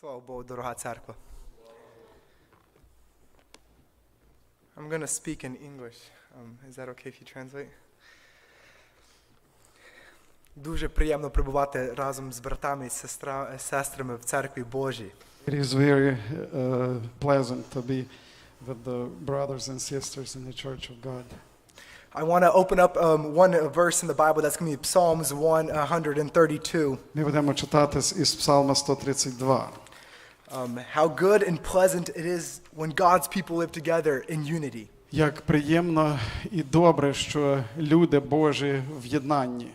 Слава Богу, дорога церква. I'm going to speak in English. Um, is that okay if you translate? Дуже приємно перебувати разом з братами і сестра, сестрами в церкві Божій. It is very uh, pleasant to be with the brothers and sisters in the Church of God. I want to open up um, one verse in the Bible that's going to be Psalms 132. Ми будемо читати з- із Псалма 132. Um, how good and pleasant it is when God's people live together in unity. Як приємно і добре, що люди Божі в єднанні.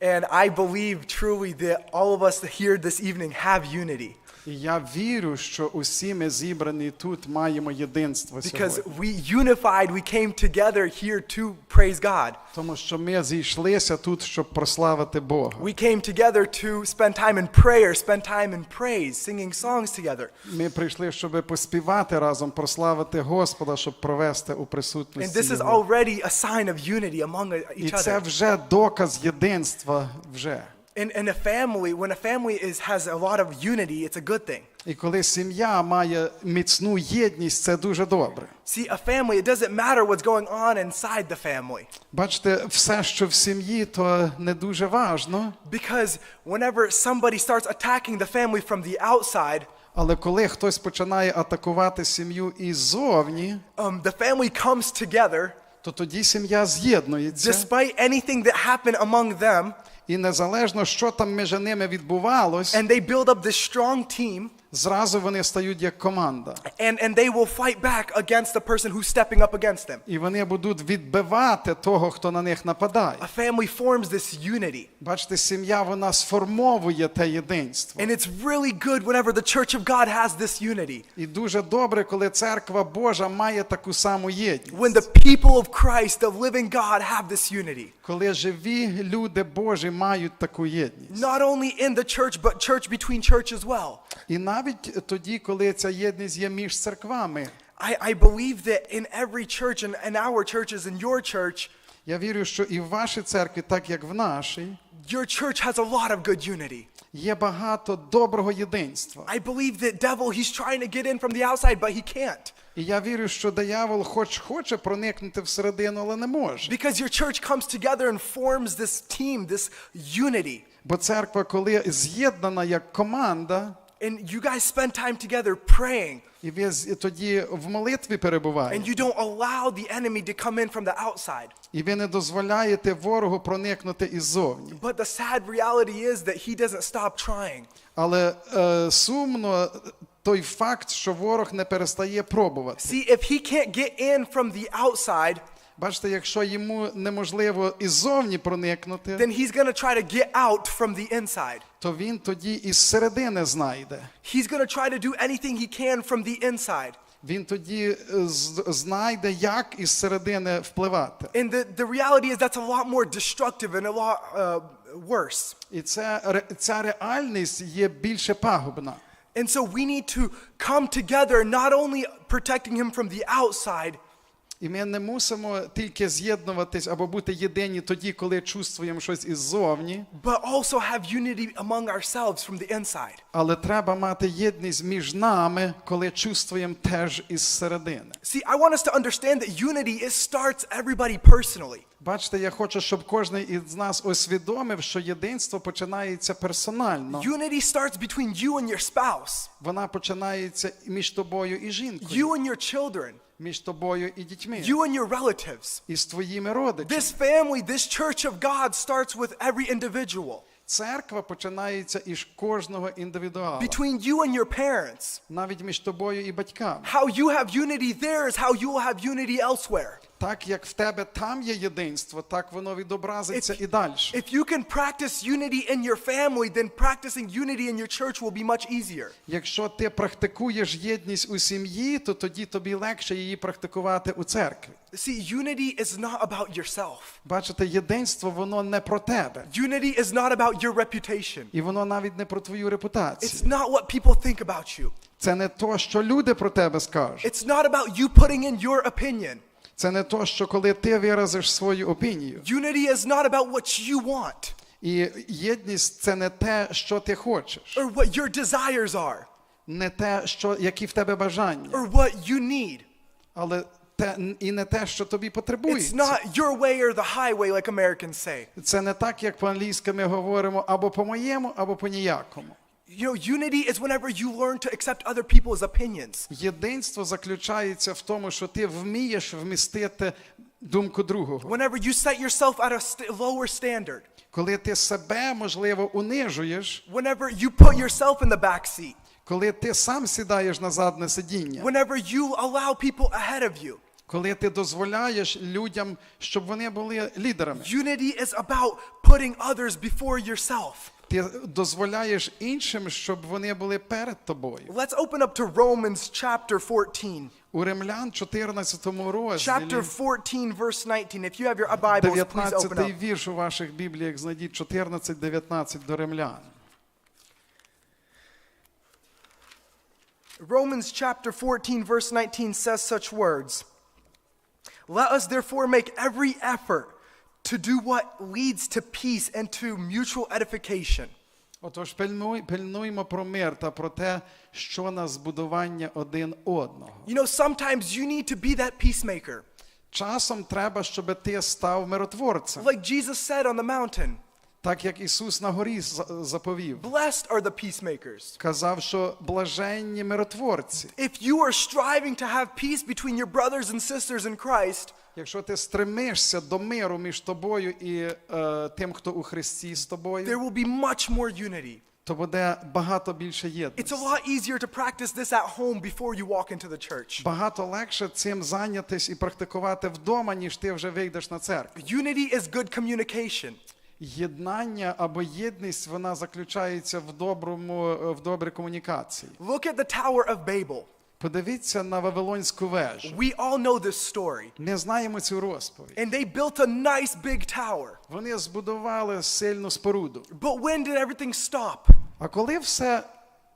And I believe truly that all of us here this evening have unity І я вірю, що усі ми зібрані тут маємо єдинство because сьогодні. we unified, we came together here to praise God. Тому що ми зійшлися тут, щоб прославити Бога. We came together to spend time in prayer, spend time in praise, singing songs together. Ми прийшли, щоб поспівати разом, прославити Господа, щоб провести у And присутності. this is Його. already a sign of unity among І це other. вже доказ єдинства вже. In, in a family, when a family is, has a lot of unity, it's a good thing. І коли сім'я має міцну єдність, це дуже добре. See, a family, it doesn't matter what's going on inside the family. Бачите, все, що в сім'ї, то не дуже важно. Because whenever somebody starts attacking the family from the outside, Але коли хтось починає атакувати сім'ю іззовні, um, the family comes together то тоді сім'я з'єднується. despite anything that happened among them, І незалежно, що там між ними відбувалось, and they build up this strong team, зразу вони стають як команда. and, and they will fight back against the person who's stepping up against them. І вони будуть відбивати того, хто на них нападає. A family forms this unity. Бачите, сім'я вона сформовує те єдинство. And it's really good whenever the church of God has this unity. І дуже добре, коли церква Божа має таку саму єдність. When the people of Christ, the living God, have this unity. Коли живі люди Божі мають таку єдність. Not only in the church, but church between church as well. І навіть тоді, коли ця єдність є між церквами, I, I believe that in every church, and in our churches, in your church, я вірю, що і в вашій церкві, так як в нашій, your church has a lot of good unity. є багато доброго єдинства. I believe that devil, he's trying to get in from the outside, but he can't. І я вірю, що диявол хоч хоче проникнути всередину, але не може. Because your church comes together and forms this team, this unity. Бо церква, коли з'єднана як команда, And you guys spend time together praying, і ви тоді в молитві and перебуваєте, you don't allow the enemy to come in from the outside. і ви не дозволяєте ворогу проникнути іззовні. But the sad reality is that he doesn't stop trying. Але е, сумно той факт, що ворог не перестає пробувати. See, if he can't get in from the outside, Бачите, якщо йому неможливо іззовні проникнути, then he's going to try to get out from the inside. то він тоді із середини знайде. He's going to try to do anything he can from the inside. Він тоді е, з- знайде, як із середини впливати. And the, the reality is that's a lot more destructive and a lot uh, worse. І це, ре- ця реальність є більше пагубна. And so we need to come together, not only protecting him from the outside, І ми не мусимо тільки з'єднуватись або бути єдині тоді, коли чувствуємо щось іззовні, but also have unity among ourselves from the inside. але треба мати єдність між нами, коли чувствуємо теж із середини. See, I want us to understand that unity it starts everybody personally. Бачите, я хочу, щоб кожен із нас усвідомив, що єдинство починається персонально. Unity starts between you and your spouse, Вона починається між тобою і you and your children, між тобою і дітьми, you and your relatives. і з твоїми родичами. This family, this church of God starts with every individual. Церква починається із кожного індивідуала, Between you and your parents. навіть між тобою і батьками. How you have unity there is how you will have unity elsewhere. Так як в тебе там є єдинство, так воно відобразиться і далі. if you can practice unity in your family, then practicing unity in your church will be much easier. Якщо ти практикуєш єдність у сім'ї, то тоді тобі легше її практикувати у церкві. See, unity is not about yourself. Бачите, єдинство воно не про тебе, Unity is not about your reputation. і воно навіть не про твою репутацію. It's not what people think about you. Це не то, що люди про тебе скажуть. It's not about you putting in your opinion. Це не то, що коли ти виразиш свою опінію. Unity is not about what you want І єдність це не те, що ти хочеш. or what your desires are. не те, що які в тебе бажання, or what you need. але те і не те, що тобі It's not your way or the highway, like Americans say. Це не так, як по-англійськи ми говоримо або по-моєму, або по ніякому. You know, unity is whenever you learn to accept other people's opinions. Єдинство заключається в тому, що ти вмієш вмістити думку другого. Whenever you set yourself at a st- lower standard. Коли ти себе, можливо, унижуєш, Whenever you put yourself in the back seat. коли ти сам сідаєш на задне сидіння, Whenever you allow people ahead of you. коли ти дозволяєш людям, щоб вони були лідерами, Unity is about putting others before yourself. Ти дозволяєш іншим, щоб вони були перед тобою. Let's open up to Romans chapter 14. У Римлян 14 розділі, Chapter 14, verse 19. If you have your Bibles, please open 19 up. вірш у ваших бібліях, знайдіть 14-19 до Римлян. Romans chapter 14, verse 19 says such words Let us therefore make every effort to do what leads to peace and to mutual edification. Отож, пильнуй, пильнуймо про мир та про те, що на збудування один одного. You know, sometimes you need to be that peacemaker. Часом треба, щоб ти став миротворцем, Like Jesus said on the mountain Так як Ісус на горі заповів. Blessed are the peacemakers. Казав, що блаженні миротворці. If you are striving to have peace between your brothers and sisters in Christ, Якщо ти стремишся до миру між тобою і е, тим, хто у Христі з there will be much more unity. то буде багато більше It's a lot easier to practice this at home before you walk into the church. Багато легше цим зайнятись і практикувати вдома, ніж ти вже вийдеш на церкву. Unity is good communication. Єднання або єдність вона заключається в доброму е, в добрій комунікації. Look at the Tower of Babel. Подивіться на Вавилонську вежу. We all know this story. Ми знаємо цю розповідь. And they built a nice big tower. Вони збудували сильну споруду. But when did everything stop? А коли все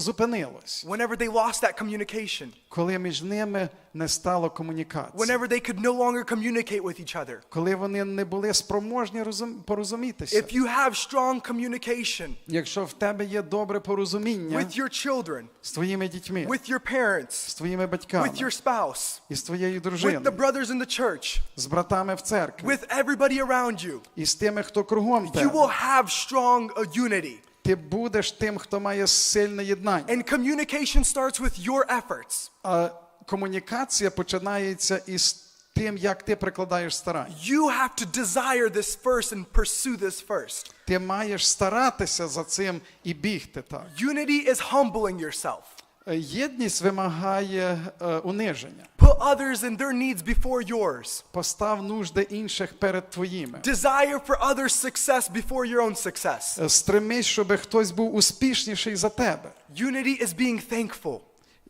зупинилось, Whenever they lost that communication. коли між ними не стало комунікації, Whenever they could no longer communicate with each other. коли вони не були спроможні порозумітися. If you have strong communication Якщо в тебе є добре порозуміння with your children, з твоїми дітьми, with your parents, з твоїми батьками, with your spouse, і з твоєю with the brothers in the church, з братами в церкві, with everybody around you, і з тими, хто кругом you will have strong uh, unity. Ти будеш тим, хто має сильне єднання. And communication starts with your efforts. А комунікація починається із тим, як ти прикладаєш старання. You have to desire this first and pursue this first. Ти маєш старатися за цим і бігти так. Unity is humbling yourself. Е, Єдність вимагає е, униження. Put others and their needs before yours. Постав нужди інших перед твоїми. Desire for others' success before your own success. Е, Стремись, щоб хтось був успішніший за тебе. Unity is being thankful.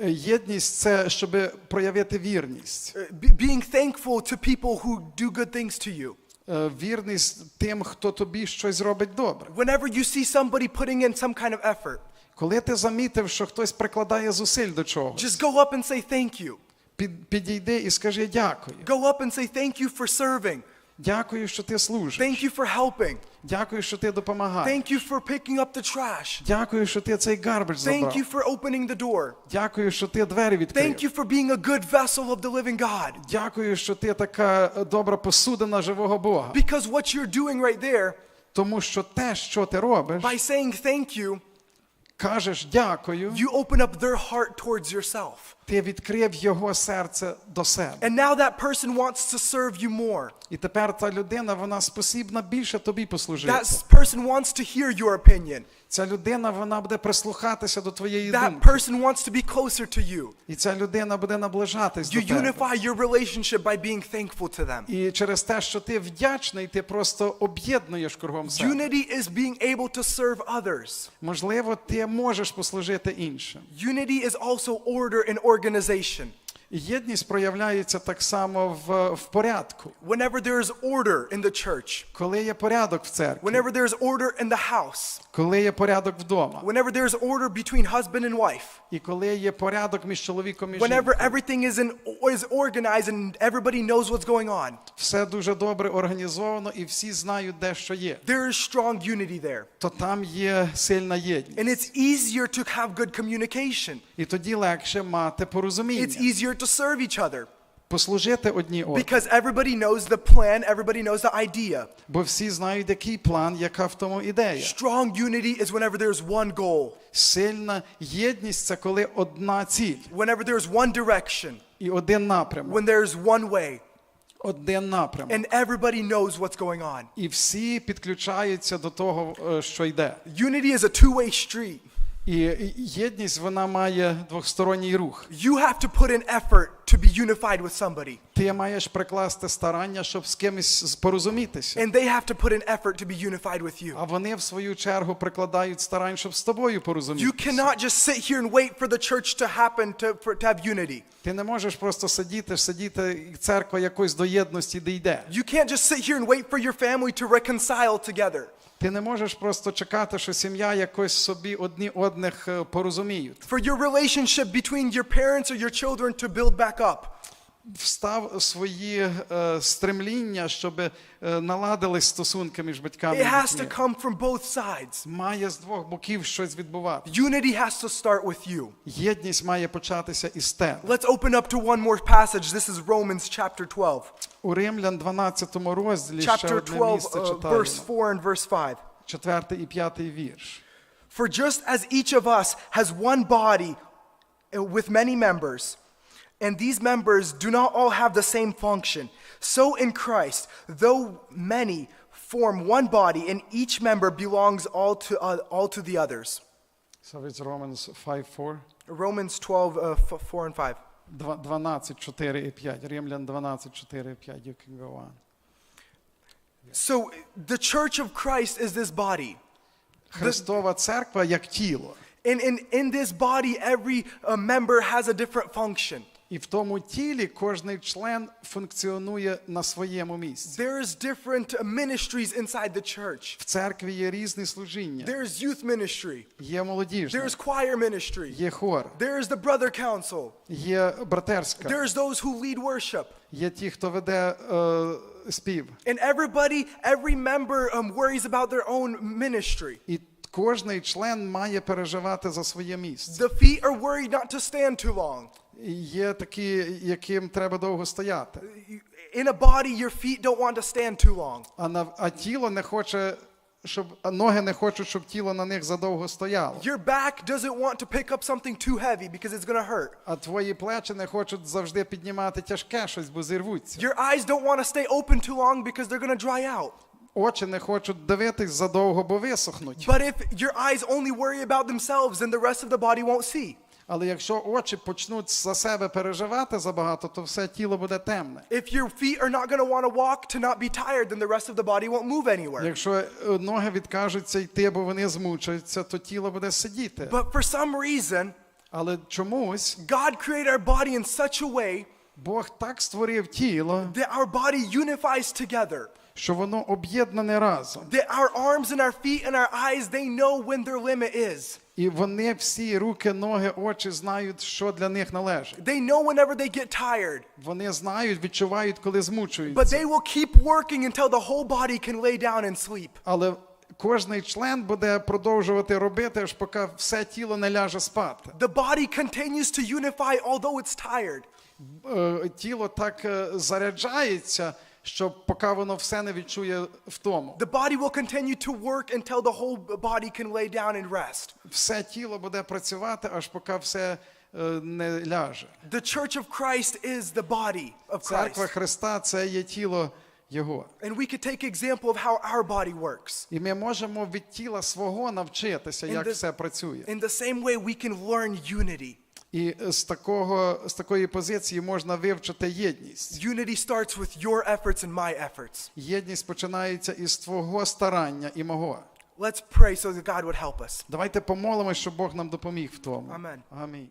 Е, Єдність це щоб проявити вірність. Uh, being thankful to people who do good things to you. Е, Вірність тим, хто тобі щось робить добре. Whenever you see somebody putting in some kind of effort, Коли ти замітив, що хтось прикладає зусиль до чогось, just go up and say thank you. під, підійди і скажи дякую. Go up and say thank you for serving. Дякую, що ти служиш. Thank you for helping. Дякую, що ти допомагаєш. Thank you for picking up the trash. Дякую, що ти цей гарбич забрав. Thank you for opening the door. Дякую, що ти двері відкрив. Thank you for being a good vessel of the living God. Дякую, що ти така е, добра посудина живого Бога. Because what you're doing right there, Тому що те, що ти робиш, by saying thank you, кажеш дякую, you open up their heart towards yourself. Ти відкрив його серце до себе. And now that person wants to serve you more. І тепер та людина, вона спосібна більше тобі послужити. That person wants to hear your opinion. Ця людина, вона буде прислухатися до твоєї That думки. person wants to be closer to you. І ця людина буде наближатись You до тебе. unify your relationship by being thankful to them. І через те, що ти вдячний, ти просто об'єднуєш кругом себе. Unity is being able to serve others. Можливо, ти можеш послужити іншим. Unity is also order and organization. Єдність проявляється так само в, в порядку. Whenever there is order in the church, Коли є порядок в церкві, whenever there is order in the house, коли є порядок вдома, whenever there is order between husband and wife, і коли є порядок між чоловіком і whenever everything is, in, is organized and everybody knows what's going on, все дуже добре організовано і всі знають, де що є, there is strong unity there. то там є сильна єдність. And it's easier to have good communication. І тоді легше мати It's easier to serve each other послужити одні одному. because everybody knows the plan, everybody knows the idea. Бо всі знають, який план, яка в тому ідея. Strong unity is whenever there's one goal, Сильна єдність це коли одна ціль whenever there's one direction, і один напрямок. when there's one way, Один напрямок. and everybody knows what's going on. І всі підключаються до того, е, що йде. Unity is a two way street. І єдність вона має двосторонній рух. You have to put in effort to be unified with somebody, Ти маєш прикласти старання, щоб з кимось порозумітися. and they have to put in effort to be unified with you. А вони в свою чергу прикладають старань, щоб з тобою You cannot just sit here and wait for the church to happen to, for, to have unity. Ти не можеш просто сидіти, сидіти, і церква якось до єдності дійде. You can't just sit here and wait for your family to reconcile together. Ти не можеш просто чекати, що сім'я якось собі одні одних е, порозуміють. For your relationship between your parents or your children to build back up. Встав свої е, стремління, щоб е, наладились стосунки між батьками It has to come from both sides. Має з двох боків щось відбувати. Unity has to start with you. Єдність має початися із тебе. Let's open up to one more passage. This is Romans chapter 12. У Римлян 12 розділі ще Chapter одне 12, місце uh, читаємо. verse 4 and verse 5. Четвертий і п'ятий вірш. For just as each of us has one body uh, with many members, and these members do not all have the same function, so in Christ, though many form one body, and each member belongs all to, uh, all to the others. So it's Romans 5, 4. Romans 12, uh, f- 4 and 5. Два- 12, 4 і 5. Римлян 12, 4 і 5. You can go on. So the church of Christ is this body. Христова церква як тіло. And in, in this body, every uh, member has a different function. І в тому тілі кожний член функціонує на своєму місці. There is different uh, ministries inside the church. В церкві є різні служіння. There is youth ministry. Є молодіжне, There is choir ministry. є хор, There is the brother council. є братерська, There's those who lead worship. є ті, хто веде е, спів. And everybody, every member um, worries about their own ministry. І кожний член має переживати за своє місце. The feet are worried not to stand too long. Є такі, яким треба довго стояти. In a body, your feet don't want to stand too long. А, на, а тіло не хоче, щоб а ноги не хочуть, щоб тіло на них задовго стояло. Your back doesn't want to pick up something too heavy because it's going to hurt. А твої плечі не хочуть завжди піднімати тяжке щось, бо зірвуться. Your eyes don't want to stay open too long because they're going to dry out. Очі не хочуть дивитись задовго, бо висохнуть. But if your eyes only worry about themselves, then the rest of the body won't see. Але якщо очі почнуть за себе переживати забагато, то все тіло буде темне. If your feet are not going to want to walk to not be tired, then the rest of the body won't move anywhere. Якщо е, ноги відкажуться йти, бо вони змучаються, то тіло буде сидіти. But for some reason, Але чомусь God created our body in such a way Бог так створив тіло, that our body unifies together. Що воно об'єднане разом. That our arms and our feet and our eyes, they know when their limit is. І вони всі руки, ноги, очі знають, що для них належить. They know whenever they get tired. Вони знають, відчувають, коли But змучуються. they will keep working until the whole body can lay down and sleep. Але кожний член буде продовжувати робити, аж поки все тіло не ляже спати. The body continues to unify although it's tired. Е, Тіло так е, заряджається, що поки воно все не відчує втому. The body will continue to work until the whole body can lay down and rest. Все тіло буде працювати, аж поки все е, не ляже. The church of Christ is the body of Церква Христа це є тіло Його. And we could take example of how our body works. І ми можемо від тіла свого навчитися, як все працює. In the same way, we can learn unity. І з такого з такої позиції можна вивчити єдність. Unity starts with your efforts and my efforts. Єдність починається із твого старання і мого. Let's pray so that God would help us. Давайте помолимось, щоб Бог нам допоміг в тому. Амен. Амінь.